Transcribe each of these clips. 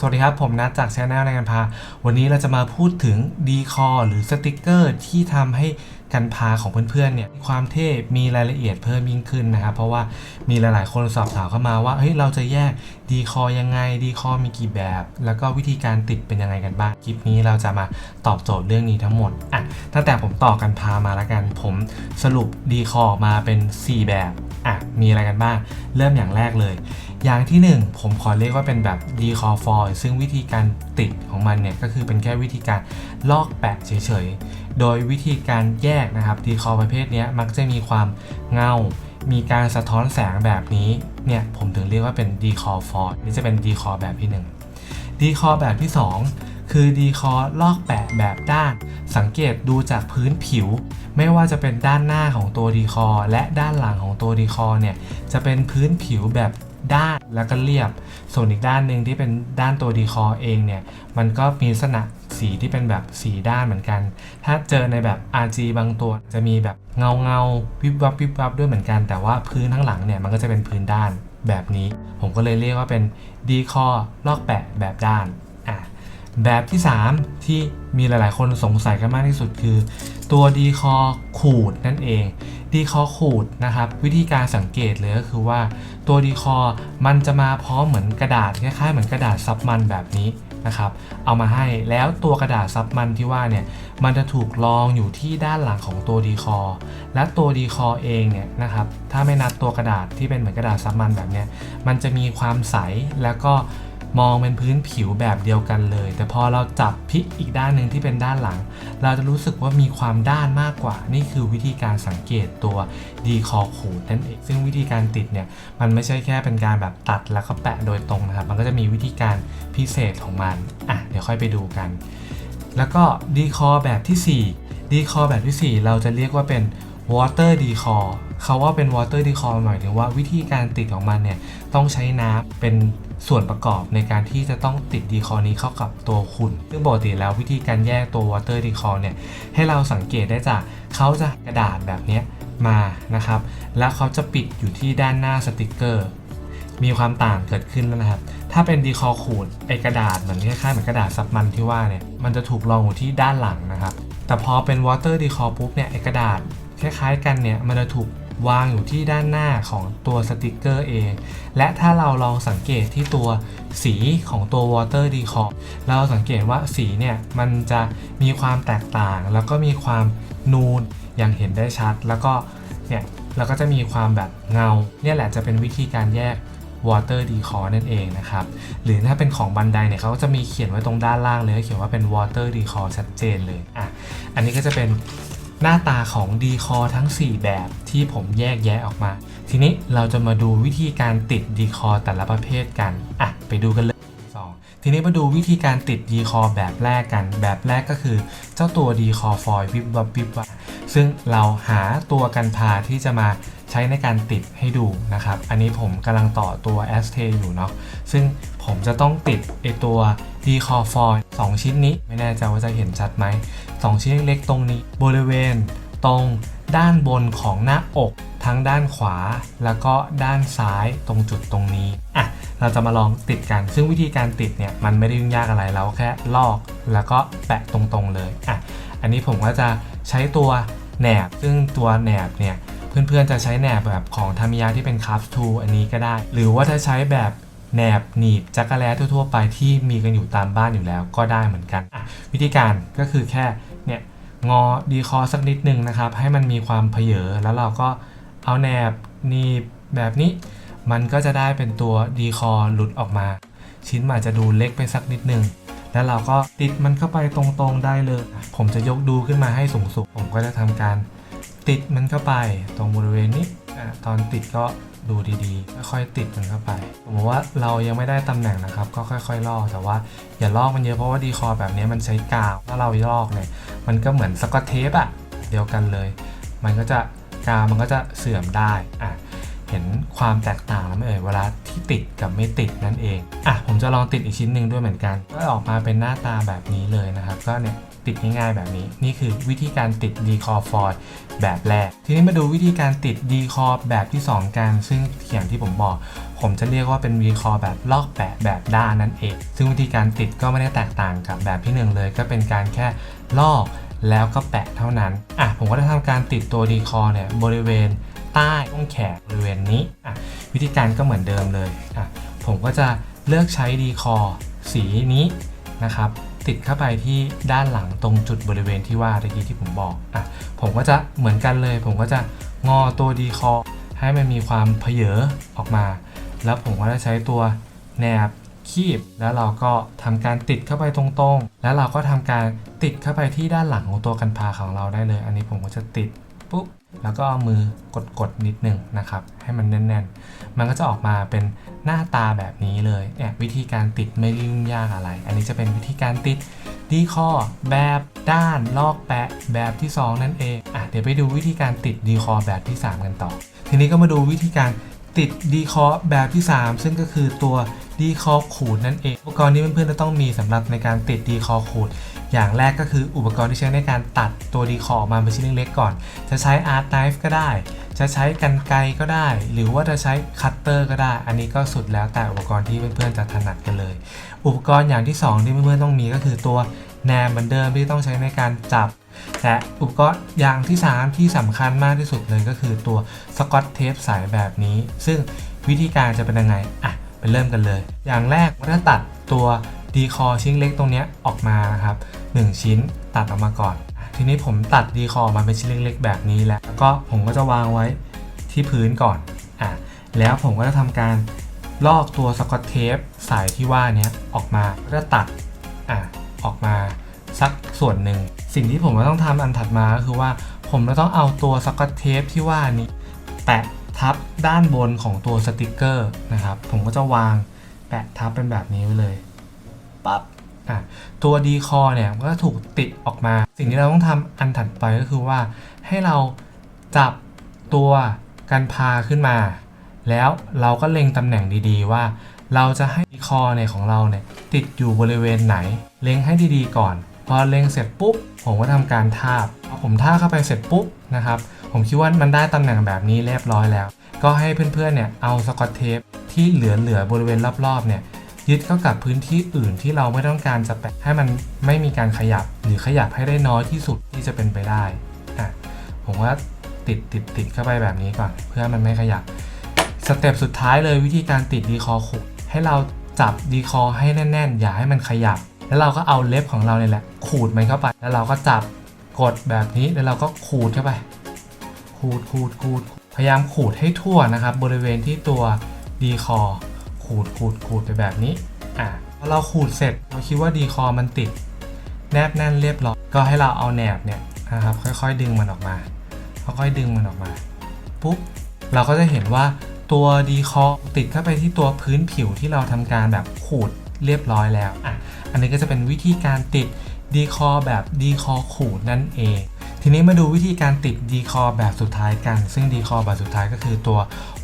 สวัสดีครับ ผมนัดจากช anel ในกันพา วันนี้เราจะมาพูดถึงดีคอหรือสติกเกอร์ที่ทำให้กันพาของเพื่อนๆเนี่ยความเท่มีรายละเอียดเพิ่มยิ่งขึ้นนะครับ เพราะว่ามีหลายๆ คนสอบถามเข้ามาว่าเฮ้ยเราจะแยกดีคอยังไงดีคอมีกี่แบบ แล้วก็วิธีการติดเป็นยังไงกันบ้างคลิปนี้เราจะมาตอบโจทย์เรื่องนี้ทั้งหมดอะตั้งแต่ผมต่อกันพามาแล้วกัน ผมสรุปดีคอมาเป็น 4 แบบอะมีอะไรกันบ้าง เริ่มอย่างแรกเลย อย่างที่ 1 ผมขอเรียกว่าเป็นแบบ decor foil ซึ่งวิธีการติดของมันเนี่ยก็คือเป็นแค่วิธีการลอกแปะเฉยๆ โดยวิธีการแยกนะครับ decor ประเภทนี้มักจะมีความเงา มีการสะท้อนแสงแบบนี้เนี่ยผมถึงเรียกว่าเป็น decor foil นี่จะเป็น decor แบบที่ 1 decor แบบที่ 2 คือ decor ลอกแปะแบบด้าน สังเกตดูจากพื้นผิว ไม่ว่าจะเป็นด้านหน้าของตัวดีคอและด้านหลังของตัวดีคอเนี่ยจะเป็นพื้นผิวแบบ ด้านแล้วก็เรียบ ส่วนอีกด้านหนึ่งที่เป็นด้านตัวดีคอเองเนี่ย มันก็มีลักษณะสีที่เป็นแบบสีด้านเหมือนกัน ถ้าเจอในแบบ RG บางตัวจะมีแบบเงาเงาวิบวับวิบวับด้วยเหมือนกัน แต่ว่าพื้นทั้างหลังเนี่ยมันก็จะเป็นพื้นด้านแบบนี้ ผมก็เลยเรียกว่าเป็นดีคอลอกแปะแบบด้าน แบบที่ 3 ที่มีหลาย ๆ คนสงสัยกันมากที่สุดคือ ตัวดีคอขูดนั่นเองดีคอขูดนะครับวิธีการสังเกตเลยก็คือว่าตัวดีคอมันจะมาพร้อมเหมือนกระดาษคล้ายๆเหมือนกระดาษซับมันแบบนี้นะครับเอามาให้แล้วตัวกระดาษซับมันที่ว่าเนี่ยมันจะถูกรองอยู่ที่ด้านหลังของตัวดีคอและตัวดีคอเองเนี่ยนะครับถ้าไม่นับตัวกระดาษที่เป็นเหมือนกระดาษซับมันแบบนี้มันจะมีความใสแล้วก็ มองเป็นพื้นผิวแบบเดียวกันเลย แต่พอเราจับพลิกอีกด้านหนึ่งที่เป็นด้านหลัง เราจะรู้สึกว่ามีความด้านมากกว่า นี่คือวิธีการสังเกตตัวดีคอขูดนั่นเองซึ่งวิธีการติดเนี่ยมันไม่ใช่แค่เป็นการแบบตัดแล้วก็แปะโดยตรงนะครับ มันก็จะมีวิธีการพิเศษของมันอะเดี๋ยวค่อยไปดูกัน แล้วก็ดีคอแบบที่4ดีคอแบบที่ 4 เราจะเรียกว่าเป็น water decor เขาว่าเป็น water decor หมายถึงว่าวิธีการติดของมันเนี่ยต้องใช้น้ำเป็น ส่วนประกอบในการที่จะต้องติดดีคอนี้เข้ากับตัวคุณ ซึ่งปกติแล้ววิธีการแยกตัว water decor เนี่ยให้เราสังเกตได้จากเขาจะกระดาษแบบนี้มานะครับ แล้วเขาจะปิดอยู่ที่ด้านหน้าสติกเกอร์ มีความต่างเกิดขึ้นแล้วนะครับ ถ้าเป็นดีคอขูดไอกระดาษเหมือนคล้ายๆเหมือนกระดาษซับมันที่ว่าเนี่ยมันจะถูกรองอยู่ที่ด้านหลังนะครับ แต่พอเป็น water decor ปุ๊บเนี่ยไอกระดาษคล้ายๆ กันเนี่ยมันจะถูก วางอยู่ที่ด้านหน้าของตัวสติกเกอร์เองและถ้าเราลองสังเกตที่ตัวสีของตัว water decor เราสังเกตว่าสีเนี่ยมันจะมีความแตกต่าง แล้วก็มีความนูนอย่างเห็นได้ชัด แล้วก็เนี่ยเราก็จะมีความแบบเงา เนี่ยแหละจะเป็นวิธีการแยก water decor นั่นเองนะครับ หรือถ้าเป็นของบันไดเนี่ยเขาก็จะมีเขียนไว้ตรงด้านล่างเลย เขียนว่าเป็น water decor ชัดเจนเลยอะอันนี้ก็จะเป็น หน้าตาของ decor ทั้ง 4 แบบที่ผมแยกแยะออกมา ทีนี้เราจะมาดูวิธีการติด decor แต่ละประเภทกัน อะ ไปดูกันเลย 2. ทีนี้มาดูวิธีการติด decor แบบแรกกัน แบบแรกก็คือ เจ้าตัว decor foil วิบวับวิบวับซึ่งเราหาตัวกันพาที่จะมาใช้ในการติดให้ดูนะครับ อันนี้ผมกำลังต่อตัว a s t a อยู่เนาะซึ่งผมจะต้องติดไอตัว decor foil 2ชิ้นนี้ ไม่แน่ใจว่าจะเห็นชัดไหม 2 ชิ้นเล็กๆตรงนี้ บริเวณตรงด้านบนของหน้าอก ทั้งด้านขวา แล้วก็ด้านซ้ายตรงจุดตรงนี้อะเราจะมาลองติดกัน ซึ่งวิธีการติดเนี่ยมันไม่ได้ยุ่งยากอะไรเราแค่ลอก แล้วก็แปะตรงๆเลยอะอันนี้ผมก็จะใช้ตัวแหนบ ซึ่งตัวแหนบเนี่ยเพื่อนๆจะใช้แหนบแบบของทามิยาที่เป็นคัพทูอันนี้ก็ได้ หรือว่าถ้าใช้แบบ แหนบหนีบจักรแล้ทั่วๆ ไปที่มีกันอยู่ตามบ้านอยู่แล้วก็ได้เหมือนกัน วิธีการก็คือแค่เนี่ยงอดีคอสักนิดนึงนะครับ ให้มันมีความเพเยอแล้วเราก็เอาแหนบหนีบแบบนี้ มันก็จะได้เป็นตัวดีคอหลุดออกมา ชิ้นมันอาจจะดูเล็กไปสักนิดนึงแล้วเราก็ติดมันเข้าไปตรงๆได้เลย ผมจะยกดูขึ้นมาให้สูงสุดผมก็จะทำการติดมันเข้าไปตรงบริเวณนี้ตอนติดก็ ดูดีๆ ค่อยๆติดมันเข้าไปผมว่าเรายังไม่ได้ตำแหน่งนะครับ ก็ค่อยๆลอก แต่ว่าอย่าลอกมันเยอะเพราะว่าดีคอแบบนี้มันใช้กาว ถ้าเราลอกเนี่ย มันก็เหมือนสกอตเทปอะเดียวกันเลย มันก็จะกาวมันก็จะเสื่อมได้อะเห็นความแตกต่างแล้วไหมเอ่ยเวลาที่ติดกับไม่ติดนั่นเองอะผมจะลองติดอีกชิ้นหนึ่งด้วยเหมือนกัน ก็ออกมาเป็นหน้าตาแบบนี้เลยนะครับ ก็เนี่ย ติดง่ายๆแบบนี้ นี่คือวิธีการติด d c o r f o r แบบแรก ทีนี้มาดูวิธีการติด d c o r แบบที่ 2 กัน ซึ่งอย่างที่ผมบอก ผมจะเรียกว่าเป็น d c o r แบบลอกแปะแบบด้านนั่นเอง ซึ่งวิธีการติดก็ไม่ได้แตกต่างกับแบบที่หนึ่งเลย ก็เป็นการแค่ลอกแล้วก็แปะเท่านั้น อะ ผมก็จะทำการติดตัว d c o r เนี่ยบริเวณใต้ต้นแขนบริเวณนี้ อะ วิธีการก็เหมือนเดิมเลย อะ ผมก็จะเลือกใช้ d c o r สีนี้นะครับ ติดเข้าไปที่ด้านหลังตรงจุดบริเวณที่ว่าตะกี้ที่ผมบอกอะผมก็จะเหมือนกันเลย ผมก็จะงอตัวดีคอให้มันมีความเพเยอออกมา แล้วผมก็จะใช้ตัวแหนบคีบ แล้วเราก็ทำการติดเข้าไปตรงๆ แล้วเราก็ทำการติดเข้าไปที่ด้านหลังของตัวกันพาของเราได้เลย อันนี้ผมก็จะติด ปุ๊บแล้วก็มือกดๆนิดนึงนะครับ ให้มันแน่นๆ มันก็จะออกมาเป็นหน้าตาแบบนี้เลยเนี่ยวิธีการติดไม่ได้ยุ่งยากอะไร อันนี้จะเป็นวิธีการติดดีคอแบบด้านลอกแปะแบบที่ 2 นั่นเองอะเดี๋ยวไปดูวิธีการติดดีคอแบบที่ 3 กันต่อ ทีนี้ก็มาดูวิธีการติดดีคอแบบที่ 3 ซึ่งก็คือตัวดีคอขูดนั่นเองอุปกรณ์ที่เพื่อนๆจะต้องมีสำหรับในการติดดีคอขูด อย่างแรกก็คืออุปกรณ์ที่ใช้ในการตัดตัวดีคอออกมาเป็นชิ้นเล็กๆก่อน จะใช้อาร์ตไนฟ์ก็ได้ จะใช้กันไกรก็ได้ หรือว่าจะใช้คัตเตอร์ก็ได้ อันนี้ก็สุดแล้วแต่อุปกรณ์ที่เพื่อนๆจะถนัดกันเลย อุปกรณ์อย่างที่ 2 ที่เพื่อนๆต้องมีก็คือตัวแหนมเหมือนเดิมที่ต้องใช้ในการจับแต่อุปกรณ์อย่างที่ 3 ที่สำคัญมากที่สุดเลยก็คือตัวสกอตเทปใสแบบนี้ ซึ่งวิธีการจะเป็นยังไงอะไปเริ่มกันเลย อย่างแรกว่าถ้าตัดตัว ดีคอชิ้นเล็กตรงนี้ออกมานะครับ1ชิ้นตัดออกมาก่อน ทีนี้ผมตัดดีคอมาเป็นชิ้นเล็กๆ แบบนี้แล้วแล้วก็ผมก็จะวางไว้ที่พื้นก่อนอะแล้วผมก็จะทำการลอกตัวสกอตเทปสายที่ว่านี้ออกมาก็จะตัดอะออกมาสักส่วนหนึ่ง สิ่งที่ผมจะต้องทำอันถัดมาก็คือว่าผมจะต้องเอาตัวสกอตเทปที่ว่านี้แปะทับด้านบนของตัวสติกเกอร์นะครับ ผมก็จะวางแปะทับเป็นแบบนี้ไว้เลย ปั๊บอะตัวดีคอเนี่ยก็ถูกติดออกมา สิ่งที่เราต้องทำอันถัดไปก็คือว่า ให้เราจับตัวกันพาขึ้นมา แล้วเราก็เล็งตำแหน่งดีๆว่า เราจะให้ดีคอเนี่ยของเราเนี่ยติดอยู่บริเวณไหน เล็งให้ดีๆก่อน พอเล็งเสร็จปุ๊บ ผมก็ทำการทาบพอผมทาบเข้าไปเสร็จปุ๊บนะครับผมคิดว่ามันได้ตำแหน่งแบบนี้เรียบร้อยแล้ว ก็ให้เพื่อนๆเนี่ยเอาสกอตเทปที่เหลือๆบริเวณรอบๆเนี่ย ยึดเข้ากับพื้นที่อื่นที่เราไม่ต้องการจะแปะให้มันไม่มีการขยับ หรือขยับให้ได้น้อยที่สุดที่จะเป็นไปได้อะผมว่าติดติดติดเข้าไปแบบนี้ก่อน เพื่อมันไม่ขยับสเต็ปสุดท้ายเลยวิธีการติดดีคอขูดให้เราจับดีคอให้แน่น ๆ อย่าให้มันขยับ แล้วเราก็เอาเล็บของเราเนี่ยแหละ ขูดมันเข้าไป แล้วเราก็จับกดแบบนี้แล้วเราก็ขูดเข้าไป ขูดขูดขูดพยายามขูดให้ทั่วนะครับ บริเวณที่ตัวดีคอ ขูดขูดขูดไปแบบนี้อะพอเราขูดเสร็จเราคิดว่าดีคอมันติด แนบแน่นเรียบร้อยก็ให้เราเอาแหนบเนี่ยนะครับค่อยๆดึงมันออกมาค่อยๆดึงมันออกมาปุ๊บเราก็จะเห็นว่าตัวดีคอติดเข้าไปที่ตัวพื้นผิวที่เราทำการแบบขูดเรียบร้อยแล้วอะอันนี้ก็จะเป็นวิธีการติดดีคอแบบดีคอขูดนั่นเอง ทีนี้มาดูวิธีการติดดีคอแบบสุดท้ายกัน ซึ่งดีคอแบบสุดท้ายก็คือตัว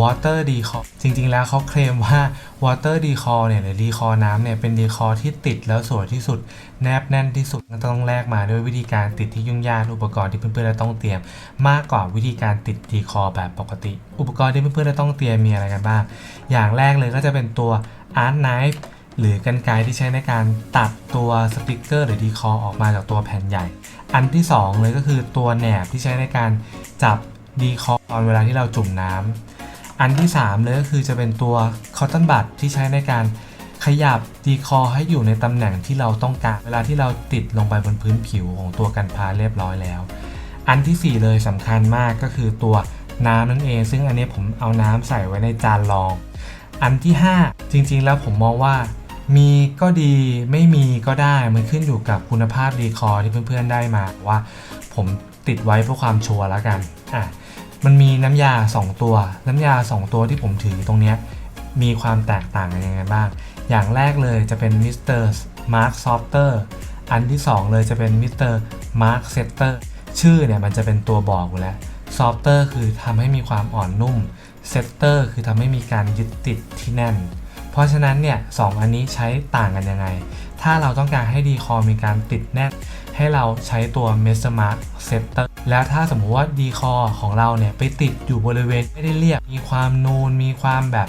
water decor จริงๆ แล้วเขาเคลมว่า water decor เนี่ยหรือดีคอน้ำเนี่ยเป็นดีคอที่ติดแล้วสวยที่สุด แนบแน่นที่สุดก็ต้องแลกมาด้วยวิธีการติดที่ยุ่งยากอุปกรณ์ที่เพื่อนๆจะต้องเตรียม มากกว่าวิธีการติดดีคอแบบปกติ อุปกรณ์ที่เพื่อนๆจะต้องเตรียมมีอะไรกันบ้าง อย่างแรกเลยก็จะเป็นตัว art knife หรือกันไกรที่ใช้ในการตัดตัวสติกเกอร์หรือดีคอออกมาจากตัวแผ่นใหญ่ อันที่ 2 เลยก็คือตัวแหนบที่ใช้ในการจับดีคอตอนเวลาที่เราจุ่มน้ำอันที่ 3 เลยก็คือจะเป็นตัวคอตตอนบัดที่ใช้ในการขยับดีคอให้อยู่ในตำแหน่งที่เราต้องการ เวลาที่เราติดลงไปบนพื้นผิวของตัวกันพาเรียบร้อยแล้ว อันทีสี่4 เลยสำคัญมากก็คือตัวน้ำนั่นเอง ซึ่งอันนี้ผมเอาน้ำใส่ไว้ในจานรอง อันที่ 5 จริงๆแล้วผมมองว่า มีก็ดีไม่มีก็ได้มันขึ้นอยู่กับคุณภาพดีคอที่เพื่อนๆได้มาว่า ผมติดไว้เพื่อความชัวร์แล้วกันอะมันมีน้ำยา 2 ตัว น้ำยา 2 ตัวที่ผมถือตรงเนี้ยมีความแตกต่างกันยังไงบ้าง อย่างแรกเลยจะเป็นมิสเตอร์มาร์คซอฟเตอร์อันที่ 2 เลยจะเป็นมิสเตอร์มาร์คเซตเตอร์ชื่อเนี่ยมันจะเป็นตัวบอกอยู่แล้วซอฟเตอร์คือทำให้มีความอ่อนนุ่มเซตเตอร์คือทำให้มีการยึดติดที่แน่น เพราะฉะนั้นเนี่ยสองอันนี้ใช้ต่างกันยังไง ถ้าเราต้องการให้ดีคอมีการติดแน่น ให้เราใช้ตัว m e s m a r k Setter แล้วถ้าสมมุติว่าดีคอของเราเนี่ยไปติดอยู่บริเวณไม่ได้เรียบ มีความนูน มีความแบบ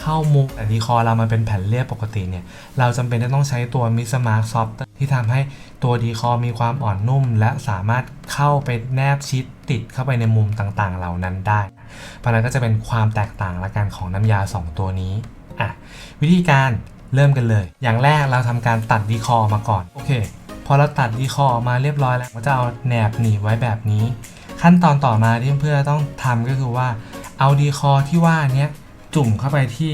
เข้ามุกแต่ดีคอเรามันเป็นแผ่นเรียบปกติเนี่ย เราจำเป็นจะต้องใช้ตัว m i s m a r k Softer ที่ทำให้ตัวดีคอมีความอ่อนนุ่ม และสามารถเข้าไปแนบชิดติดเข้าไปในมุมต่างๆ เหล่านั้นได้ เพราะนั้นก็จะเป็นความแตกต่างละกันของน้ำยา 2 ตัวนี้ อะวิธีการเริ่มกันเลย อย่างแรกเราทำการตัดดีคอมาก่อน โอเค พอเราตัดดีคอมาเรียบร้อยแล้วก็จะเอาแหนบหนีไว้แบบนี้ ขั้นตอนต่อมาที่เพื่อนๆต้องทำก็คือว่า เอาดีคอที่ว่านี้จุ่มเข้าไปที่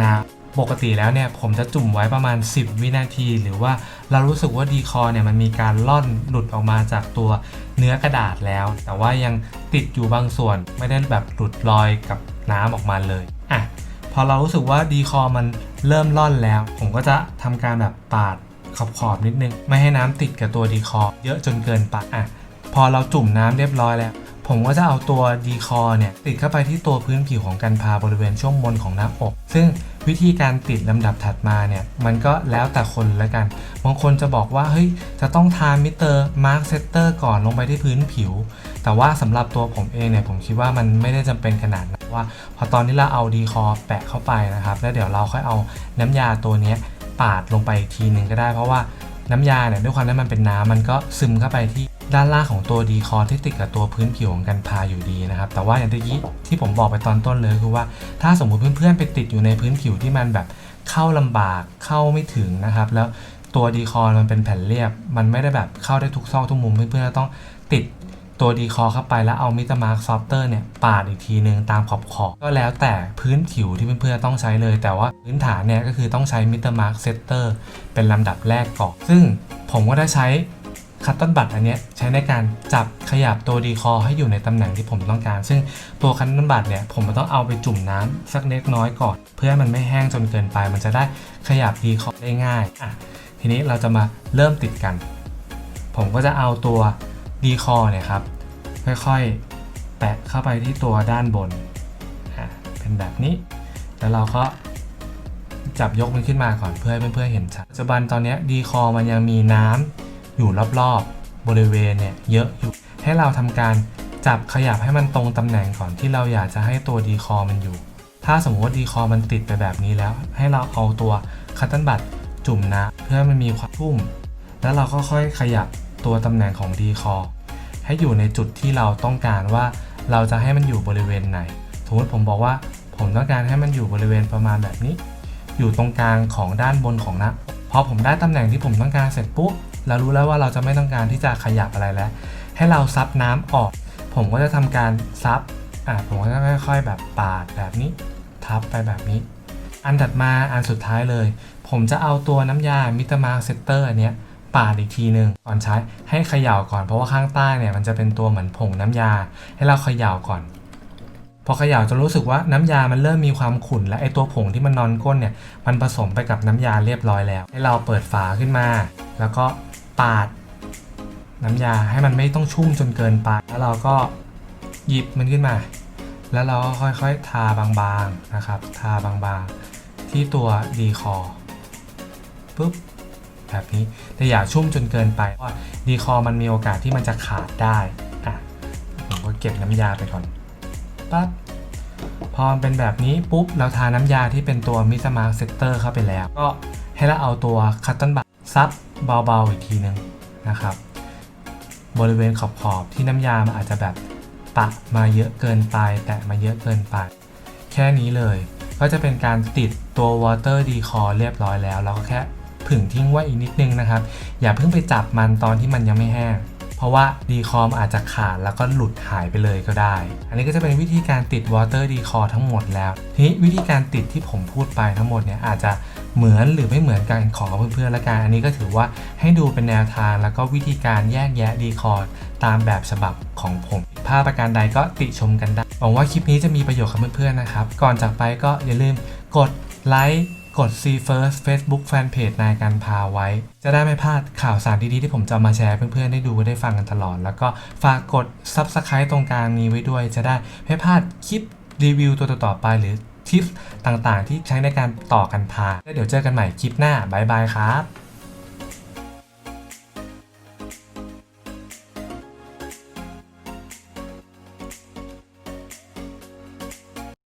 น้ำปกติแล้วเนี่ยผมจะจุ่มไว้ประมาณ 10 วินาที หรือว่าเรารู้สึกว่าดีคอเนี่ยมันมีการล่อนหลุดออกมาจากตัวเนื้อกระดาษแล้ว แต่ว่ายังติดอยู่บางส่วนไม่ได้แบบหลุดลอยกับน้ำออกมาเลยอะ พอเรารู้สึกว่าดีคอมันเริ่มล่อนแล้ว ผมก็จะทำการแบบปาดขอบขอบๆนิดนึง ไม่ให้น้ำติดกับตัวดีคอเยอะจนเกินไปอะพอเราจุ่มน้ำเรียบร้อยแล้ว ผมก็จะเอาตัวดีคอเนี่ยติดเข้าไปที่ตัวพื้นผิวของกันพาบริเวณช่วงบนของหน้าอก ซึ่งวิธีการติดลำดับถัดมาเนี่ยมันก็แล้วแต่คนละกัน บางคนจะบอกว่าเฮ้ยจะต้องทามิเตอร์มาร์คเซตเตอร์ก่อนลงไปที่พื้นผิว แต่ว่าสำหรับตัวผมเองเนี่ยผมคิดว่ามันไม่ได้จำเป็นขนาดนั้นว่า พอตอนที่เราเอาดีคอแปะเข้าไปนะครับ แล้วเดี๋ยวเราค่อยเอาน้ำยาตัวนี้ปาดลงไปอีกทีหนึ่งก็ได้ เพราะว่าน้ำยาเนี่ยด้วยความที่มันเป็นน้ำมันก็ซึมเข้าไปที่ ด้านล่างของตัวดีคอที่ติดกับตัวพื้นผิวของกันพาอยู่ดีนะครับ แต่ว่าอย่างที่ที่ผมบอกไปตอนต้นเลยคือว่าถ้าสมมุติเพื่อนๆไปติดอยู่ในพื้นผิวที่มันแบบเข้าลำบากเข้าไม่ถึงนะครับ แล้วตัวดีคอมันเป็นแผ่นเรียบ มันไม่ได้แบบเข้าได้ทุกซอกทุกมุมเพื่อนๆต้องติดตัวดีคอเข้าไปแล้วเอามิตรมาร์คซอฟเตอร์เนี่ยปาดอีกทีหนึ่งตามขอบขอบก็แล้วแต่พื้นผิวที่เพื่อนๆต้องใช้เลย แต่ว่าพื้นฐานเนี่ยก็คือต้องใช้มิตรมาร์คเซตเตอร์เป็นลำดับแรกก่อนซึ่งผมก็ได้ใช้ คัตตันบัตอันเนี้ยใช้ในการจับขยับตัวดีคอให้อยู่ในตำแหน่งที่ผมต้องการ ซึ่งตัวคัตตันบัตเนี่ยผมต้องเอาไปจุ่มน้ำสักเล็กน้อยก่อน เพื่อให้มันไม่แห้งจนเกินไป มันจะได้ขยับดีคอได้ง่ายอะทีนี้เราจะมาเริ่มติดกัน ผมก็จะเอาตัวดีคอเนี่ยครับค่อยๆ แปะเข้าไปที่ตัวด้านบนอ่าเป็นแบบนี้ แล้วเราก็จับยกมันขึ้นมาก่อนเพื่อให้เพื่อนๆเห็นชัดปัจจุบันตอนนี้ดีคอมันยังมีน้ำ อยู่รอบๆบริเวณเนี่ยเยอะอยู่ให้เราทำการจับขยับให้มันตรงตำแหน่งก่อนที่เราอยากจะให้ตัวดีคอมันอยู่ ถ้าสมมติว่าดีคอมันติดไปแบบนี้แล้ว ให้เราเอาตัวคัตเติลบัตจุ่มน้ำเพื่อให้มันมีความทุ่ม แล้วเราก็ค่อยขยับตัวตำแหน่งของดีคอให้อยู่ในจุดที่เราต้องการว่าเราจะให้มันอยู่บริเวณไหนสมมติผมบอกว่าผมต้องการให้มันอยู่บริเวณประมาณแบบนี้ อยู่ตรงกลางของด้านบนของหนะพอผมได้ตำแหน่งที่ผมต้องการเสร็จปุ๊บ เรารู้แล้วว่าเราจะไม่ต้องการที่จะขยับอะไรแล้ว ให้เราซับน้ำออก ผมก็จะทำการซับอะผมก็จะค่อย ๆ แบบปาดแบบนี้ ทับไปแบบนี้ อันถัดมาอันสุดท้ายเลย ผมจะเอาตัวน้ำยามิตรมาเซตเตอร์อันเนี้ยปาดอีกทีหนึ่งก่อนใช้ให้เขย่าก่อนเพราะว่าข้างใต้เนี่ยมันจะเป็นตัวเหมือนผงน้ำยา ให้เราเขย่าก่อน พอเขย่าจนรู้สึกว่าน้ำยามันเริ่มมีความขุ่นและไอตัวผงที่มันนอนก้นเนี่ยมันผสมไปกับน้ำยาเรียบร้อยแล้ว ให้เราเปิดฝาขึ้นมา แล้วก็ ปาดน้ำยาให้มันไม่ต้องชุ่มจนเกินไป แล้วเราก็หยิบมันขึ้นมา แล้วเราก็ค่อยๆ ทาบางๆนะครับ ทาบางๆ ที่ตัวดีคอปุ๊บแบบนี้แต่อย่าชุ่มจนเกินไปเพราะดีคอมันมีโอกาสที่มันจะขาดได้อะผมก็เก็บน้ำยาไปก่อนปั๊บพอเป็นแบบนี้ปุ๊บเราทาน้ำยาที่เป็นตัวมิสมาร์เซตเตอร์เข้าไปแล้ว ก็ให้เราเอาตัวคัตตันบัต ซับเบาๆอีกทีนึงนะครับ บริเวณขอบๆที่น้ำยามันอาจจะแบบปะมาเยอะเกินไป แตะมาเยอะเกินไป แค่นี้เลย ก็จะเป็นการติดตัว water decor เรียบร้อยแล้ว เราก็แค่ผึ่งทิ้งไว้อีกนิดนึงนะครับ อย่าเพิ่งไปจับมันตอนที่มันยังไม่แห้งเพราะว่าดีคอมอาจจะขาดแล้วก็หลุดหายไปเลยก็ได้ อันนี้ก็จะเป็นวิธีการติด water decor ทั้งหมดแล้ว ทีนี้วิธีการติดที่ผมพูดไปทั้งหมดเนี่ยอาจจะ เหมือนหรือไม่เหมือนกันของเพื่อนๆละกันอันนี้ก็ถือว่าให้ดูเป็นแนวทางแล้วก็วิธีการแยกแยะดีคอร์ตามแบบฉบับของผมภาพประการใดก็ติชมกันได้หวังว่าคลิปนี้จะมีประโยชน์กับเพื่อนๆนะครับ ก่อนจากไปก็อย่าลืมกดไลค์กด See First Facebook Fanpage นายการพาไว้ จะได้ไม่พลาดข่าวสารดีๆ ที่ผมจะมาแชร์เพื่อนๆ ได้ดูได้ฟังกันตลอด แล้วก็ฝากกด Subscribe ตรงกลางนี้ไว้ด้วย จะได้ไม่พลาดคลิปรีวิวตัวต่อๆไปหรือ ทิปต่างๆ ที่ใช้ในการต่อกันพา แล้วเดี๋ยวเจอกันใหม่คลิปหน้าบายบายครับ